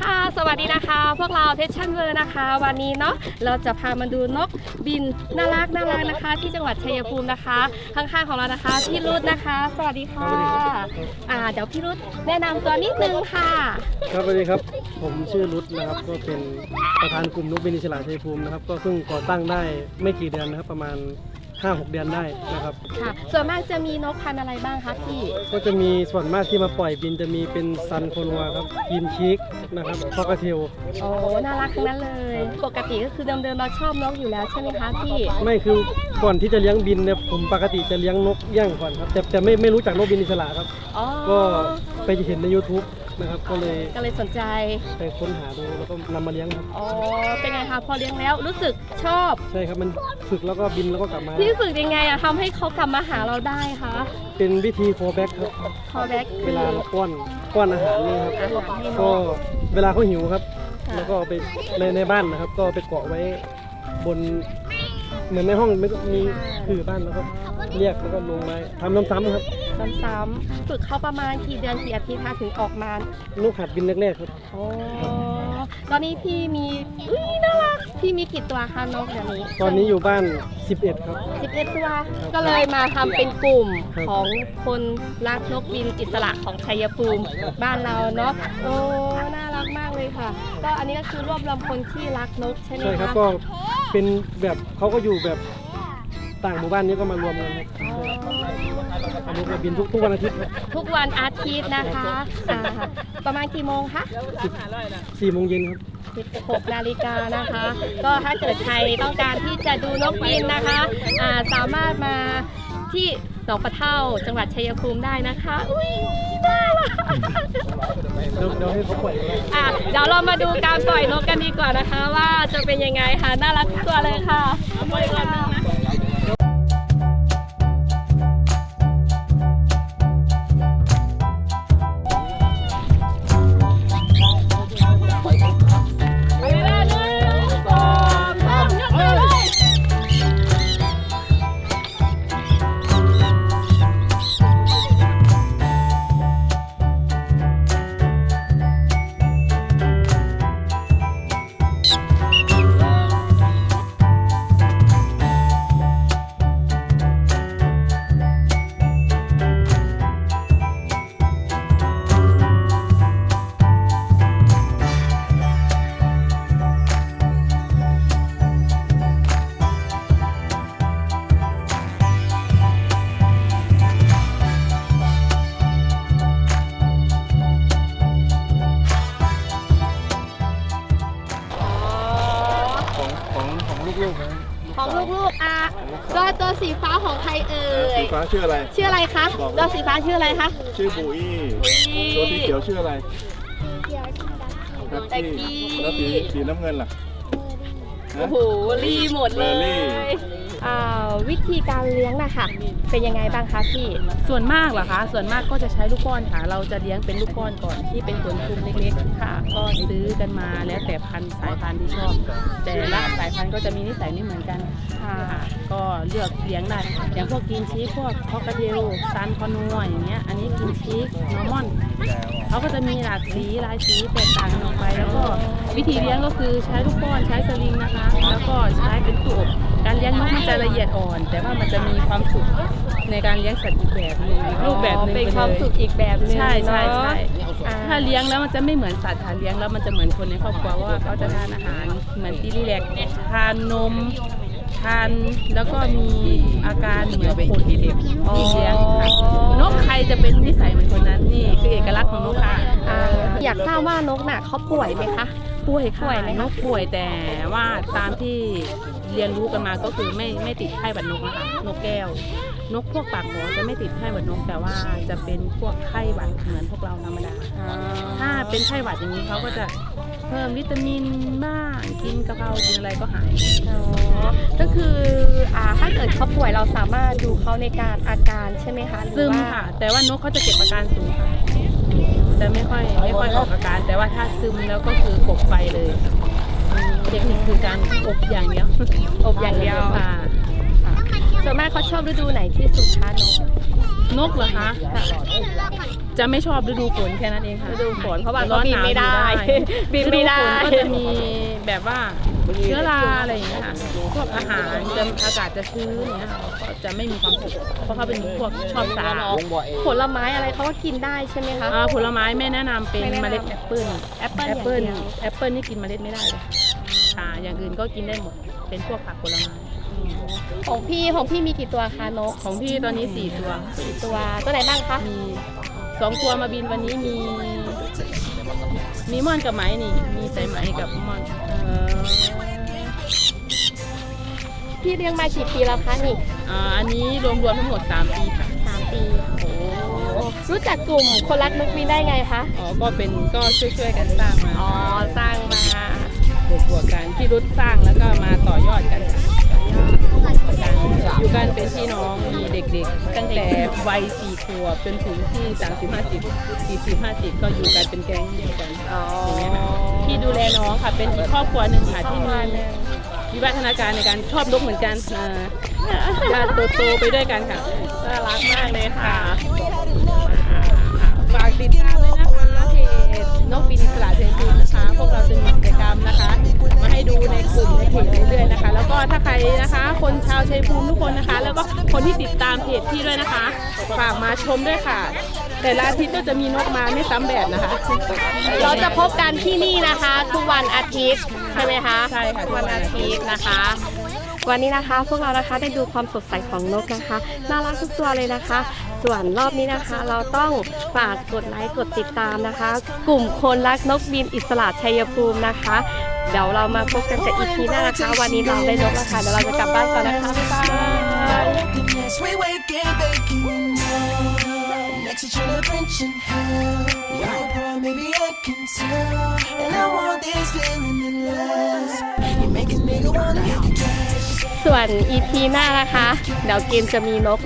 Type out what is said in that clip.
ค่ะ สวัสดีนะคะ พวกเราเทชชั่นเวอร์นะคะ วันนี้เนาะเราจะพามาดูนกบินน่ารักน่ารักนะคะ ที่จังหวัดชัยภูมินะคะ ข้างๆของเรานะคะพี่รุธนะคะ สวัสดีค่ะอ่าเดี๋ยวพี่รุธแนะนำตัวนิดนึงค่ะ ครับสวัสดีครับ ผมชื่อรุตนะครับ ก็เป็นประธานกลุ่มนกบินอิสระชัยภูมินะครับ ก็เพิ่งก่อตั้งได้ไม่กี่เดือนนะครับ ประมาณ 5-6 เดือนได้นะครับ ค่ะ ส่วนมากจะมีนกพันธุ์อะไรบ้างคะพี่ ก็จะมีส่วนมากที่มาปล่อยบินจะมีเป็นซันโคนัวครับกินชิกนะครับคอกระเทลโอ้น่ารักทั้งนั้นเลย ปกติก็คือเดิมๆเราชอบนกอยู่แล้วใช่ไหมคะพี่ ไม่คือก่อนที่จะเลี้ยงบินเนี่ยผมปกติจะเลี้ยงนกเอี้ย่างก่อนครับแต่แต่ไม่ไม่รู้จักนกบินอิสระครับ อ๋อ ก็ไปเห็นใน YouTube นะครับ ก็เลยก็เลยสนใจไปค้นหาดูแล้วก็นำมาเลี้ยงครับ อ๋อเป็นไงคะพอเลี้ยงแล้วรู้สึกชอบใช่ครับมันฝึกแล้วก็บินแล้วก็กลับมาพี่ฝึกยังไงอะทำให้เขากลับมาหาเราได้คะเป็นวิธีโฟแบ็กครับพอแบ็กเวลาเราป้อนป้อนอาหารนี่ครับ อาหารให้นก็กเวลาเขาหิวครับ ค่ะ แล้วก็เอาไปในในบ้านนะครับ ก็ไปเกาะไว้บนเหมือนในห้องไม่ต้องมีคือบ้านแล้วก็ เรียกแล้วก็ลงมาทำซ้ำๆครับ ซ้ำๆฝึกเขาประมาณกี่เดือนกี่อาทิตย์คะถึงออกมานกหัดบินแรกๆครับ โอ้ตอนนี้พี่มีอุ้ยน่ารักพี่มีกี่ตัวคะนกเดี๋ยวนี้ตอนนี้อยู่บ้าน 11 ครับ 11 ตัว ก็เลยมาทำเป็นกลุ่มครับ ของคนรักนกบินอิสระของชัยภูมิบ้านเราเนาะโอ้น่ารักมากเลยค่ะ ก็อันนี้ก็คือรวบรวมคนที่รักนกใช่ไหมใช่ครับคะก็เป็นแบบเขาก็อยู่แบบ ต่างหมู่บ้านนี้ก็มารวมกันครับอันนี้ก็บินทุกทุกวันอาทิตย์ครับทุกวันอาทิตย์นะคะอ่าประมาณกี่โมงคะสี่โมงเย็นครับ 16นาฬิกานะคะ ก็ถ้าเกิดใครต้องการที่จะดูนกบินนะคะอ่าสามารถมาที่หนองปะเท่าจังหวัดชัยภูมิได้นะคะ อุ้ยน่ารักเดี๋ยวเดี๋ยวให้เขาปล่อยไว้อะเดี๋ยวเรามาดูการปล่อยนกกันดีกว่านะคะ ว่าจะเป็นยังไงค่ะน่ารักทุกตัวเลยค่ะปล่อยก่อนนะ สีฟ้าของใครเอ่ยสีฟ้าชื่ออะไร ชื่ออะไรคะบอกตัวสีฟ้าชื่ออะไรคะ ชื่อบุยอุ๊ยตัวสีเขียวชื่ออะไรดักแจ็คกี้ แล้วสีสีน้ำเงินล่ะโอ้โหรีหมดเลเบอร์รี่ยอ่า วิธีการเลี้ยงนะคะเป็นยังไงบ้างคะพี่ ส่วนมากเหรอคะ ส่วนมากก็จะใช้ลูกป้อนค่ะ เราจะเลี้ยงเป็นลูกป้อนก่อนที่เป็นขนคุมเล็กๆค่ะ ก็ซื้อกันมาแล้วแต่พันธุ์สายพันธุ์ที่ชอบ แต่ละสายพันธุ์ก็จะมีนิสัยไม่เหมือนกันค่ะ ก็เลือกเลี้ยงได้อย่างพวกกินชีสพวกคอกระเทลซันคอนัวอย่างเงี้ย อันนี้กินชีสนอร์มอนเขาก็จะมีหลากสีหลายสีแตกต่างกันออกไปแล้วก็วิธีเลี้ยงก็คือใช้ลูกป้อนใช้สลิงนะคะ แล้วก็ใช้เป็นตู้อบการเลี้ยงนกมันจะละเอียดอ่อน แต่ว่ามันจะมีความสุขในการเลี้ยงสัตว์อีกแบบหนึงอีกรูปแบบหนึงเป็นไปความเลยสุขอีกแบบหนึงใช่ใช่ใช่เนอะอ่าถ้าเลี้ยงแล้วมันจะไม่เหมือนสัตว์ค่ะเลี้ยงแล้วมันจะเหมือนคนในครอบครัวเพราะว่าเขาจะทานอาหารเหมือนที่รีแลกซ์ทานนมทานแล้วก็มีอาการเหมือนคนที่เลี้ยงค่ะนกใครจะเป็นนิสัยเหมือนคนนั้นนี่คือเอกลักษณ์ของนกค่ะอ่าอยากทราบว่านกน่ะเขาป่วยไหมคะ ป่วยค่ะป่วยไหมคะ นกป่วยแต่ว่าตามที่เรียนรู้กันมาก็คือไม่ไม่ติดไข้หวัดนกนะคะนกแก้ว นกพวกปากหมอจะไม่ติดไข้หวัดนก แต่ว่าจะเป็นพวกไข้หวัดเหมือนพวกเราธรรมดา ถ้าเป็นไข้หวัดอย่างนี้เขาก็จะเพิ่มวิตามินบ้างกินกะเพรากินอะไรก็หาย อ๋อก็คืออ่าถ้าเกิดเขาป่วยเราสามารถดูเขาในการอาการใช่ไหมคะหรือซึมว่าค่ะ แต่ว่านกเขาจะเก็บอาการสูงค่ะ จะไม่ค่อยไม่ค่อยออกอาการ แต่ว่าถ้าซึมแล้วก็คือกบไฟเลยเทคนิคคือการอบอย่างเดียวอบอย่างเดียวค่ะส่วนมากเขาชอบฤดูไหนที่สุดคะนกนกเหรอคะ จะไม่ชอบฤดูฝนแค่นั้นเองค่ะฤดูฝนเพราะว่าร้อนเขาบินหวไม่ได้อยู่บินไม่ได้ฤฝนก็จะมีแบบว่าเชื้อราอะไรอย่างเงี้ยค่ะพวกอาหารจะอากาศจะชื้นอย่างเงี้ยค่ะก็จะไม่มีความสุขเพราะเขาเป็นพวกชอบสาผลไม้อะไรเขาก็กินได้ใช่ไหมคะอ่าผลไม้ไม่แนะนำเป็นไม่แนะนำเมล็ดแอปเปิ้ลแอปเปิ้ลแอปเปิ้ลอย่างเดียวแอปเปิ้ลนี่กินเมล็ดไม่ได้เลยค่ะอย่างอื่นก็กินได้หมด เป็นพวกผักผลไม้ของพี่ของพี่มีกี่ตัวคะนกของพี่ตอนนี้สี่ตัวกี่ตัวตัวไหนบ้างคะมี สองตัวมาบินวันนี้มีมีม่อนกับไหมนี่ มีสายไหมกับม่อนเอ่อพี่เลี้ยงมากี่ปีแล้วคะนี่อ่าอันนี้รวมๆทั้งหมด 3 ปีค่ะ สามปีโอ้รู้จักกลุ่มคนรักนกบินได้ไงคะอ๋อก็เป็นก็ช่วยๆกันสร้างมาอ๋อสร้างมาบวกบวกๆกันพี่รุดสร้างแล้วก็มาต่อยอดกันค่ะ อยู่กันเป็นพี่น้องมีเด็กๆ ตั้งแต่วัยสี่ขวบจนถึงที่30 50 40 50ก็อยู่กันเป็นแก๊งเดียวกันอ๋ออย่างเงี้ยค่ะพี่ดูแลน้องค่ะเป็นอีกครอบครัวหนึ่งค่ะที่มีวิวัฒนาการในการชอบนกเหมือนกันอ่าญาติโตๆไปด้วยกันค่ะน่ารักมากเลยค่ะฝากติดตามเลยนะคะเพจนกบินอิสระเชิญชวนนะคะ พวกเราจะมีกิจกรรมนะคะมา ให้ดูในกลุ่มในเพจเรื่อยๆนะคะ แล้วก็ถ้าใครนะคะ คนชาวชัยภูมิทุกคนนะคะ แล้วก็คนที่ติดตามเพจพี่ด้วยนะคะ ฝากมาชมด้วยค่ะ แต่ละอาทิตย์ก็จะมีนกมาไม่ซ้ำแบบนะคะ เราจะพบกันที่นี่นะคะ ทุกวันอาทิตย์ใช่ไหมคะใช่ค่ะทุกวันอาทิตย์นะคะ วันนี้นะคะ พวกเรานะคะได้ดูความสดใสของนกนะคะ น่ารักทุกตัวเลยนะคะ ส่วนรอบนี้นะคะ เราต้องฝากกดไลค์กดติดตามนะคะ กลุ่มคนรักนกบินอิสระชัยภูมินะคะ เดี๋ยวเรามาพบกันกับอีพีหน้านะคะ วันนี้เราได้นกแล้วค่ะเดี๋ยวเราจะกลับบ้านก่อนนะคะบ๊ายบาย Yes, we waking, baking up. Next to your French and hell. Your bro, maybe I can tell. And I want this feeling in last. You make a nigga wanna. ส่วนอีพีหน้านะคะ เดี๋ยวเกมจะมีนก